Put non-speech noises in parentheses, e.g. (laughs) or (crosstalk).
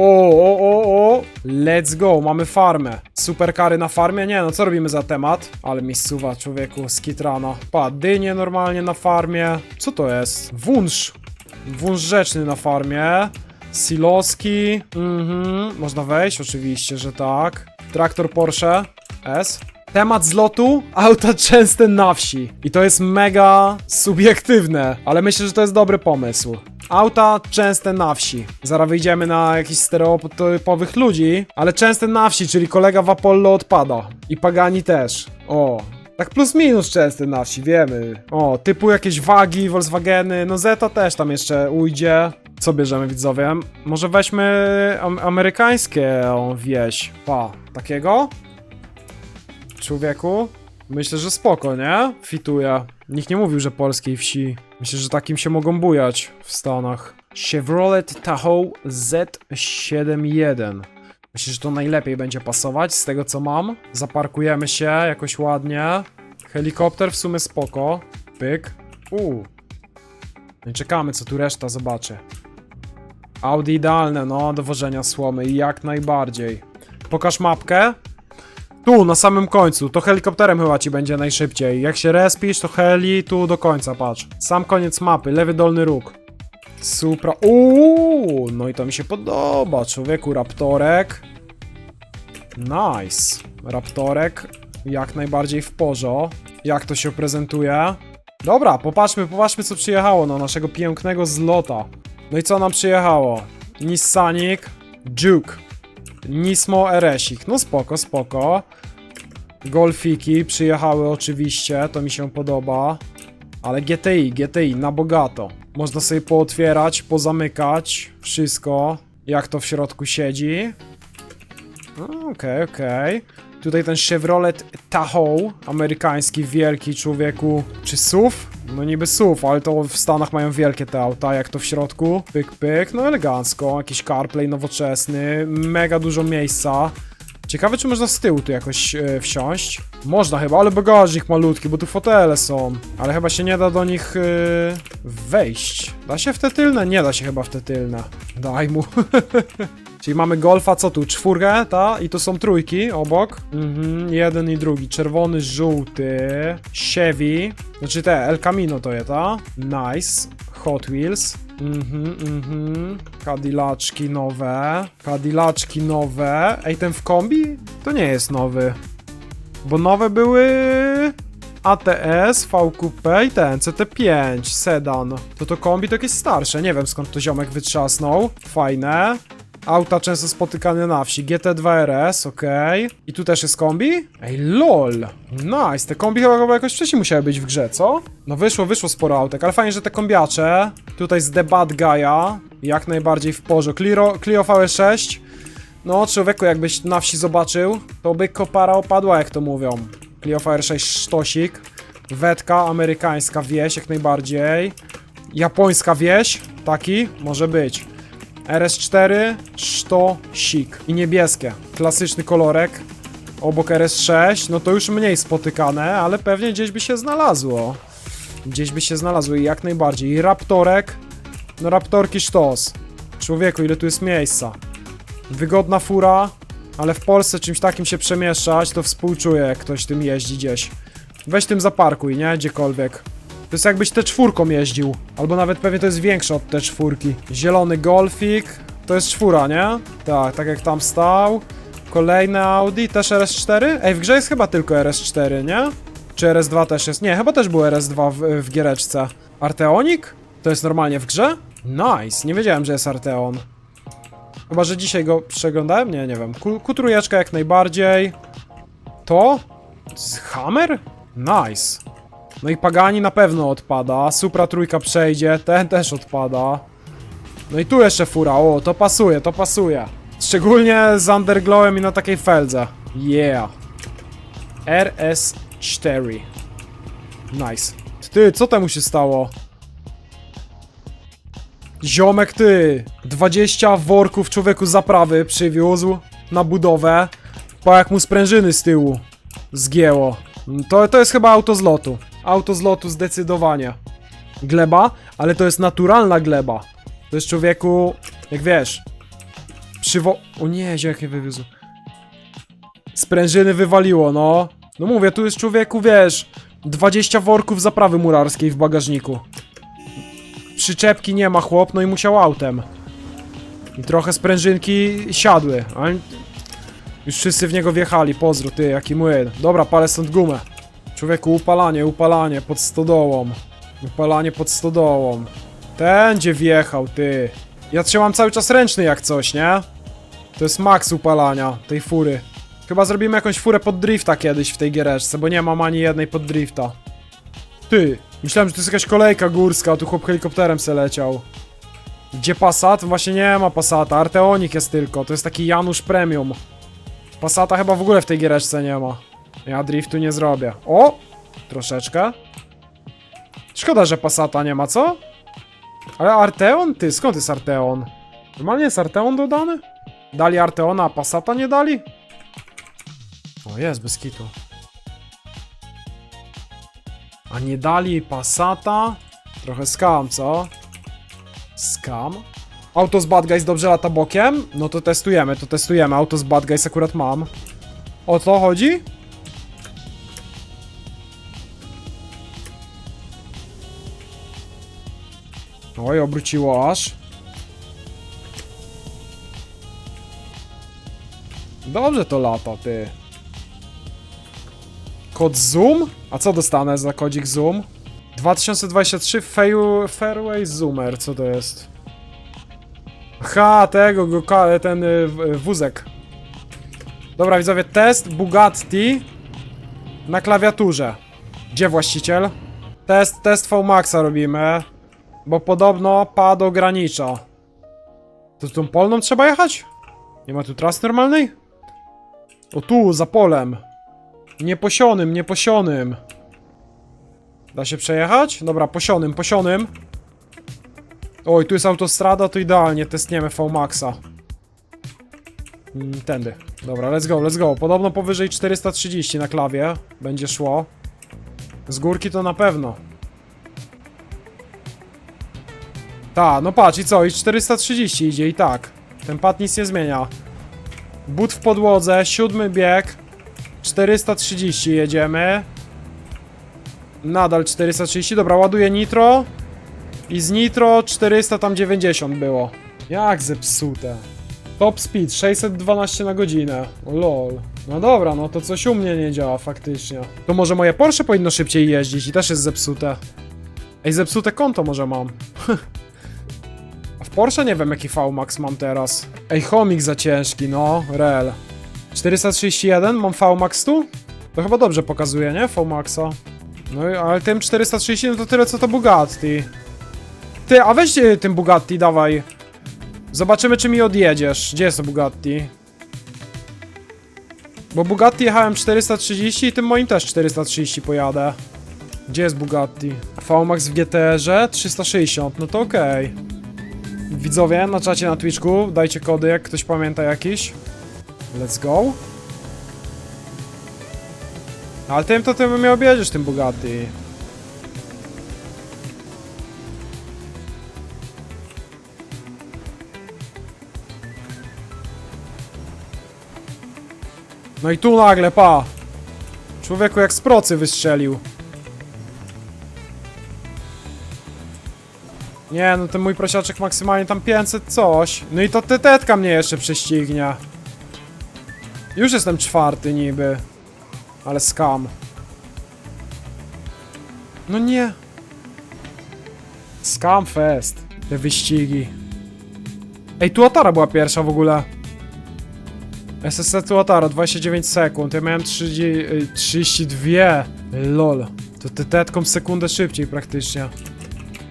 O, o, o, o, let's go, mamy farmę. Super kary na farmie? Nie, no co robimy za temat? Ale miejscowa, człowieku, skitrana. Pa, dynie normalnie na farmie. Co to jest? Wunsz. Wunsz rzeczny na farmie. Siloski. Mhm, można wejść? Oczywiście, że tak. Traktor Porsche. S. Temat zlotu? Auta częste na wsi. I to jest mega subiektywne, ale myślę, że to jest dobry pomysł. Auta częste na wsi. Zaraz wyjdziemy na jakichś stereotypowych ludzi, ale częste na wsi, czyli kolega w Apollo odpada. I Pagani też. O, tak plus minus częste na wsi, wiemy. O, typu jakieś wagi, Volkswageny, no Zeta też tam jeszcze ujdzie. Co bierzemy widzowie? Może weźmy am amerykańskie wieś. Pa, takiego? Człowieku? Myślę, że spoko, nie? Fituje. Nikt nie mówił, że polskiej wsi. Myślę, że takim się mogą bujać w Stanach. Chevrolet Tahoe Z71. Myślę, że to najlepiej będzie pasować z tego, co mam. Zaparkujemy się jakoś ładnie. Helikopter w sumie spoko. Pyk. Uuu. No i czekamy, co tu reszta zobaczy. Audi idealne, no, do wożenia słomy, jak najbardziej. Pokaż mapkę. Tu, na samym końcu, to helikopterem chyba ci będzie najszybciej. Jak się respisz, to heli, tu do końca, patrz. Sam koniec mapy, lewy dolny róg. Supra, uuu, no i to mi się podoba, człowieku, raptorek. Nice. Raptorek, jak najbardziej w porzo. Jak to się prezentuje? Dobra, popatrzmy, popatrzmy co przyjechało na naszego pięknego zlota. No i co nam przyjechało? Nissanik, Juke, Nismo RS-ik. No spoko, spoko. Golfiki przyjechały oczywiście, to mi się podoba. Ale GTI, GTI na bogato. Można sobie pootwierać, pozamykać, wszystko. Jak to w środku siedzi. No, Okej, okej. Tutaj ten Chevrolet Tahoe, amerykański, wielki człowieku. Czy SUV? No niby SUV, ale to w Stanach mają wielkie te auta, jak to w środku. Pyk, pyk, no elegancko. Jakiś CarPlay nowoczesny, mega dużo miejsca. Ciekawe, czy można z tyłu tu jakoś e, wsiąść. Można chyba, ale bagażnik malutki, bo tu fotele są. Ale chyba się nie da do nich e, wejść. Da się w te tylne? Nie da się chyba w te tylne. Daj mu. (laughs) Czyli mamy golfa, co tu? Czwórkę, ta? I tu są trójki obok. Mhm, jeden i drugi. Czerwony, żółty. Chevy. Znaczy te, El Camino to jest, ta? Nice. Hot Wheels. Mhm, mhm. Cadillaczki nowe. Cadillaczki nowe. Ej, ten w kombi? To nie jest nowy. Bo nowe były... ATS, VQP i ten, CT5, sedan. To to kombi to jakieś starsze, nie wiem skąd to ziomek wytrzasnął. Fajne. Auta często spotykane na wsi. GT2 RS, okej. I tu też jest kombi? Ej, lol. Nice. Te kombi chyba, jakoś wcześniej musiały być w grze, co? No wyszło, wyszło sporo autek, ale fajnie, że te kombiacze. Tutaj z The Bad Guy'a. Jak najbardziej w porze. Clio, Clio VS6. No, człowieku, jakbyś na wsi zobaczył, to by kopara opadła, jak to mówią. Clio VR6 sztosik. Wetka, amerykańska wieś, jak najbardziej. Japońska wieś, taki, może być. RS4, sztosik. I niebieskie, klasyczny kolorek. Obok RS6, no to już mniej spotykane, ale pewnie gdzieś by się znalazło. Gdzieś by się znalazło i jak najbardziej. I Raptorek, no Raptorki sztos. Człowieku, ile tu jest miejsca. Wygodna fura, ale w Polsce czymś takim się przemieszczać, to współczuję, jak ktoś tym jeździ gdzieś. Weź tym zaparkuj, nie? Gdziekolwiek. To jest jakbyś te czwórką jeździł. Albo nawet pewnie to jest większe od te czwórki. Zielony golfik. To jest czwóra, nie? Tak, tak jak tam stał. Kolejne Audi, też RS4? Ej, w grze jest chyba tylko RS4, nie? Czy RS2 też jest? Nie, chyba też był RS2 w, w giereczce. Arteonik? To jest normalnie w grze? Nice, nie wiedziałem, że jest Arteon. Chyba, że dzisiaj go przeglądałem? Nie, nie wiem. Ku, kutrójeczka jak najbardziej. To? Hammer? Nice. No i Pagani na pewno odpada. Supra trójka przejdzie, ten też odpada. No i tu jeszcze fura, o, to pasuje, to pasuje. Szczególnie z Underglowem i na takiej feldze. Yeah. RS4. Nice. Ty, co temu się stało? Ziomek ty! 20 worków człowieku zaprawy przywiózł na budowę. Po jak mu sprężyny z tyłu zgięło. To, to jest chyba auto z lotu. Auto z lotu zdecydowanie. Gleba, ale to jest naturalna gleba. To jest człowieku, jak wiesz, Przywo... O nie, mnie wywiózł. Sprężyny wywaliło, no. No mówię, tu jest człowieku, wiesz, 20 worków zaprawy murarskiej w bagażniku. Przyczepki nie ma chłop, no i musiał autem. I trochę sprężynki siadły, ale... Już wszyscy w niego wjechali, pozdro, ty, jaki młyn. Dobra, palę stąd gumę. Człowieku, upalanie, upalanie pod stodołą. Upalanie pod stodołą. Ten gdzie wjechał, ty. Ja trzymam cały czas ręczny jak coś, nie? To jest maks upalania tej fury. Chyba zrobimy jakąś furę pod drifta kiedyś w tej giereczce, bo nie mam ani jednej pod drifta. Ty, myślałem, że to jest jakaś kolejka górska, a tu chłop helikopterem se leciał. Gdzie Passat? Właśnie nie ma Passata, Arteonik jest tylko, to jest taki Janusz Premium. Passata chyba w ogóle w tej giereczce nie ma. Ja driftu nie zrobię. O! Troszeczkę. Szkoda, że Passata nie ma, co? Ale Arteon? Ty, skąd jest Arteon? Normalnie jest Arteon dodany? Dali Arteona, a Passata nie dali? O, jest, bez kitu. A nie dali Passata? Trochę skam, co? Skam? Auto z Bad Guys dobrze lata bokiem? No to testujemy, to testujemy. Auto z Bad Guys akurat mam. O co chodzi? Oj, obróciło aż. Dobrze to lata, ty. Kod Zoom? A co dostanę za kodzik Zoom? 2023 Fair- Fairway Zoomer, co to jest? Ha, tego, go, ten y, w- wózek. Dobra, widzowie, test Bugatti na klawiaturze. Gdzie właściciel? Test, test VMAXa robimy, bo podobno pad ogranicza. To tą polną trzeba jechać? Nie ma tu trasy normalnej? O tu, za polem. Nieposionym, nieposionym. Da się przejechać? Dobra, posionym, posionym. Oj, tu jest autostrada, to idealnie, testniemy VMAXa. Mm, Tędy. Dobra, let's go, let's go. Podobno powyżej 430 na klawie będzie szło. Z górki to na pewno. Ta, no patrz i co, i 430 idzie i tak. Ten pad nic nie zmienia. But w podłodze, siódmy bieg. 430 jedziemy. Nadal 430, dobra, ładuję nitro. I z nitro 400 tam 90 było. Jak zepsute. Top speed 612 na godzinę. Lol. No dobra, no to coś u mnie nie działa faktycznie. To może moje Porsche powinno szybciej jeździć i też jest zepsute. Ej, zepsute konto może mam. (laughs) A w Porsche nie wiem jaki VMAX mam teraz. Ej, chomik za ciężki, no, rel. 431, mam VMAX tu? To chyba dobrze pokazuje, nie? VMAXa. No ale tym 430 no to tyle co to Bugatti. Ty, a weź y, tym Bugatti, dawaj. Zobaczymy czy mi odjedziesz. Gdzie jest to Bugatti? Bo Bugatti jechałem 430 i tym moim też 430 pojadę. Gdzie jest Bugatti? VMAX w GTR-ze 360, no to okej. Widzowie na czacie na Twitchku, dajcie kody jak ktoś pamięta jakiś. Let's go. Ale tym to ty mnie objedziesz tym Bugatti. No i tu nagle, pa! Człowieku jak z procy wystrzelił. Nie, no ten mój prosiaczek maksymalnie tam 500 coś. No i to tetetka mnie jeszcze prześcignie. Już jestem czwarty niby. Ale skam. No nie. Scam fest. Te wyścigi. Ej, Tuatara była pierwsza w ogóle. SSC Tuatara, 29 sekund. Ja miałem 30, y, 32. Lol. To ty tetką sekundę szybciej praktycznie.